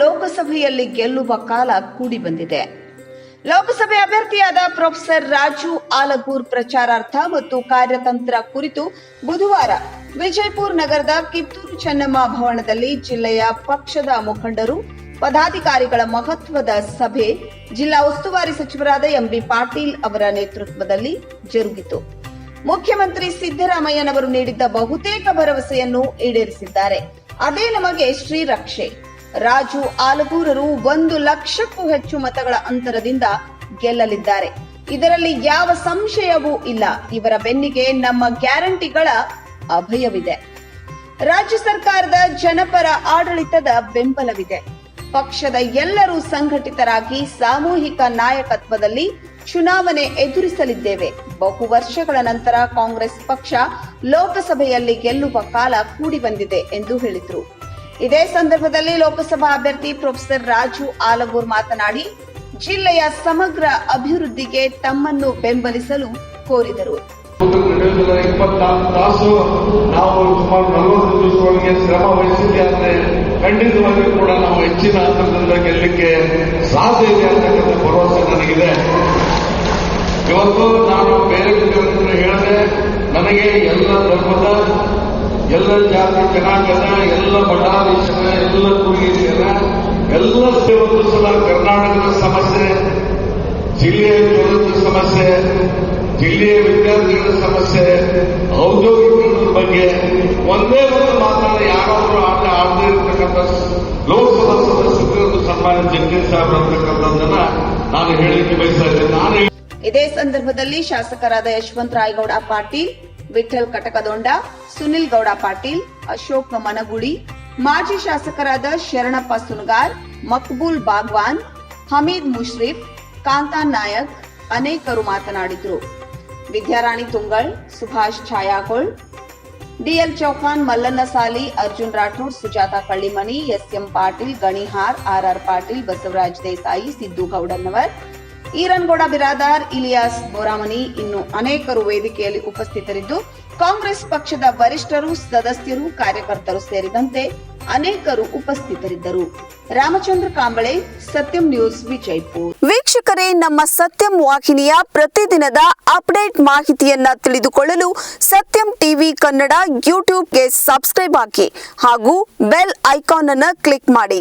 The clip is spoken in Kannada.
ಲೋಕಸಭೆಯಲ್ಲಿ ಗೆಲ್ಲುವ ಕಾಲ ಕೂಡಿ ಬಂದಿದೆ. ಲೋಕಸಭೆ ಅಭ್ಯರ್ಥಿಯಾದ ಪ್ರೊಫೆಸರ್ ರಾಜು ಆಲಗೂರ್ ಪ್ರಚಾರಾರ್ಥ ಮತ್ತು ಕಾರ್ಯತಂತ್ರ ಕುರಿತು ಬುಧವಾರ ವಿಜಯಪುರ ನಗರದ ಕಿತ್ತೂರು ಚೆನ್ನಮ್ಮ ಭವನದಲ್ಲಿ ಜಿಲ್ಲೆಯ ಪಕ್ಷದ ಮುಖಂಡರು, ಪದಾಧಿಕಾರಿಗಳ ಮಹತ್ವದ ಸಭೆ ಜಿಲ್ಲಾ ಉಸ್ತುವಾರಿ ಸಚಿವರಾದ ಎಂಬಿ ಪಾಟೀಲ್ ಅವರ ನೇತೃತ್ವದಲ್ಲಿ ಜರುಗಿತು. ಮುಖ್ಯಮಂತ್ರಿ ಸಿದ್ದರಾಮಯ್ಯನವರು ನೀಡಿದ್ದ ಬಹುತೇಕ ಭರವಸೆಯನ್ನು ಈಡೇರಿಸಿದ್ದಾರೆ. ಅದೇ ನಮಗೆ ಶ್ರೀರಕ್ಷೆ. ರಾಜು ಆಲಗೂರರು ಒಂದು ಲಕ್ಷಕ್ಕೂ ಹೆಚ್ಚು ಮತಗಳ ಅಂತರದಿಂದ ಗೆಲ್ಲಲಿದ್ದಾರೆ. ಇದರಲ್ಲಿ ಯಾವ ಸಂಶಯವೂ ಇಲ್ಲ. ಇವರ ಬೆನ್ನಿಗೆ ನಮ್ಮ ಗ್ಯಾರಂಟಿಗಳ ಅಭಯವಿದೆ. ರಾಜ್ಯ ಸರ್ಕಾರದ ಜನಪರ ಆಡಳಿತದ ಬೆಂಬಲವಿದೆ. ಪಕ್ಷದ ಎಲ್ಲರೂ ಸಂಘಟಿತರಾಗಿ ಸಾಮೂಹಿಕ ನಾಯಕತ್ವದಲ್ಲಿ ಚುನಾವಣೆ ಎದುರಿಸಲಿದ್ದೇವೆ. ಬಹು ವರ್ಷಗಳ ನಂತರ ಕಾಂಗ್ರೆಸ್ ಪಕ್ಷ ಲೋಕಸಭೆಯಲ್ಲಿ ಗೆಲ್ಲುವ ಕಾಲ ಕೂಡಿ ಬಂದಿದೆ ಎಂದು ಹೇಳಿದರು. ಇದೇ ಸಂದರ್ಭದಲ್ಲಿ ಲೋಕಸಭಾ ಅಭ್ಯರ್ಥಿ ಪ್ರೊಫೆಸರ್ ರಾಜು ಆಲಗೂರ್ ಮಾತನಾಡಿ, ಜಿಲ್ಲೆಯ ಸಮಗ್ರ ಅಭಿವೃದ್ಧಿಗೆ ತಮ್ಮನ್ನು ಬೆಂಬಲಿಸಲು ಕೋರಿದರು. ನಾವು ಸುಮಾರು ನಲವತ್ತು ದಿವಸಗಳಿಗೆ ಶ್ರಮ ವಹಿಸಿದ್ದೆ ಆದರೆ ಖಂಡಿತವಾಗಿಯೂ ಕೂಡ ನಾವು ಹೆಚ್ಚಿನ ಅಂತರದಿಂದ ಗೆಲ್ಲಕ್ಕೆ ಸಾಧ್ಯ ಇದೆ ಅಂತಕ್ಕಂಥ ಭರವಸೆ ನನಗಿದೆ. ಇವತ್ತು ನಾನು ಬೇರೆ ಹೇಳಿದೆ, ನನಗೆ ಎಲ್ಲ ಧರ್ಮದ ಎಲ್ಲ ಜಾತಿ ಜನಾಂಗದ ಎಲ್ಲ ಬಡಾದೇಶದ ಎಲ್ಲ ಕುರುಗಿನ ಎಲ್ಲ ಒಂದು ಸಲ ಕರ್ನಾಟಕದ ಸಮಸ್ಯೆ, ಜಿಲ್ಲೆಯ ಜನರ ಸಮಸ್ಯೆ, ಜಿಲ್ಲೆಯ ವಿದ್ಯಾರ್ಥಿಗಳ ಸಮಸ್ಯೆ, ಔದ್ಯೋಗಿಕರ ಬಗ್ಗೆ ಒಂದೇ ಒಂದು ಮಾತನ್ನ ಯಾರಾದರೂ ಆಟ ಆಡದೇ ಇರತಕ್ಕಂಥ ಲೋಕಸಭಾ ಸದಸ್ಯರು ಸನ್ಮಾನ್ಯ ಜಗದೀಶ್ ಸಾಹೇಬ್ ಅಂತಕ್ಕಂಥದ್ದನ್ನ ನಾನು ಹೇಳಲಿಕ್ಕೆ ಬಯಸ್ತಾ ಇದ್ದೇನೆ. ನಾನು ಇದೇ ಸಂದರ್ಭದಲ್ಲಿ ಶಾಸಕರಾದ ಯಶವಂತ ರಾಯಗೌಡ ಪಾಟೀಲ್ ವಿಠಲ್ ಕಟಕದೊಂಡ, ಸುನಿಲ್ ಗೌಡ ಪಾಟೀಲ್, ಅಶೋಕ್ ಮನಗುಡಿ ಮಾಜಿ ಶಾಸಕರಾದ ಶರಣಪ್ಪ ಸುನಗಾರ್, ಮಕ್ಬೂಲ್ ಬಾಗ್ವಾನ್, ಹಮೀದ್ ಮುಷ್ರಿಫ್ ಕಾಂತಾ ನಾಯಕ್ ಅನೇಕರು ಮಾತನಾಡಿದರು. Vidyarani Tungal, Subhash Chhayagol, DL Chauhan Mallana Sali, Arjun Rathod, Sujata Kallimani SM Patil, Ganihar RR Patil, Basavaraj Desai, Siddu Goudanavar Irangouda Biradar, Ilyas Boramani ಇನ್ನು ಅನೇಕರು ವೇದಿಕೆಯಲ್ಲಿ ಉಪಸ್ಥಿತರಿದ್ದು, ಕಾಂಗ್ರೆಸ್ ಪಕ್ಷದ ವರಿಷ್ಠರು, ಸದಸ್ಯರು, ಕಾರ್ಯಕರ್ತರು ಸೇರಿದಂತೆ ಅನೇಕರು ಉಪಸ್ಥಿತರಿದ್ದರು. ರಾಮಚಂದ್ರ ಕಾಂಬಳೆ, ಸತ್ಯಂ ನ್ಯೂಸ್, ವಿಜಯಪುರ್. ವೀಕ್ಷಕರೇ, ನಮ್ಮ ಸತ್ಯಂ ವಾಹಿನಿಯ ಪ್ರತಿದಿನದ ಅಪ್ಡೇಟ್ ಮಾಹಿತಿಯನ್ನ ತಿಳಿದುಕೊಳ್ಳಲು ಸತ್ಯಂ ಟಿವಿ ಕನ್ನಡ ಯೂಟ್ಯೂಬ್ಗೆ ಸಬ್ಸ್ಕ್ರೈಬ್ ಹಾಕಿ ಹಾಗೂ ಬೆಲ್ ಐಕಾನ್ ಅನ್ನು ಕ್ಲಿಕ್ ಮಾಡಿ.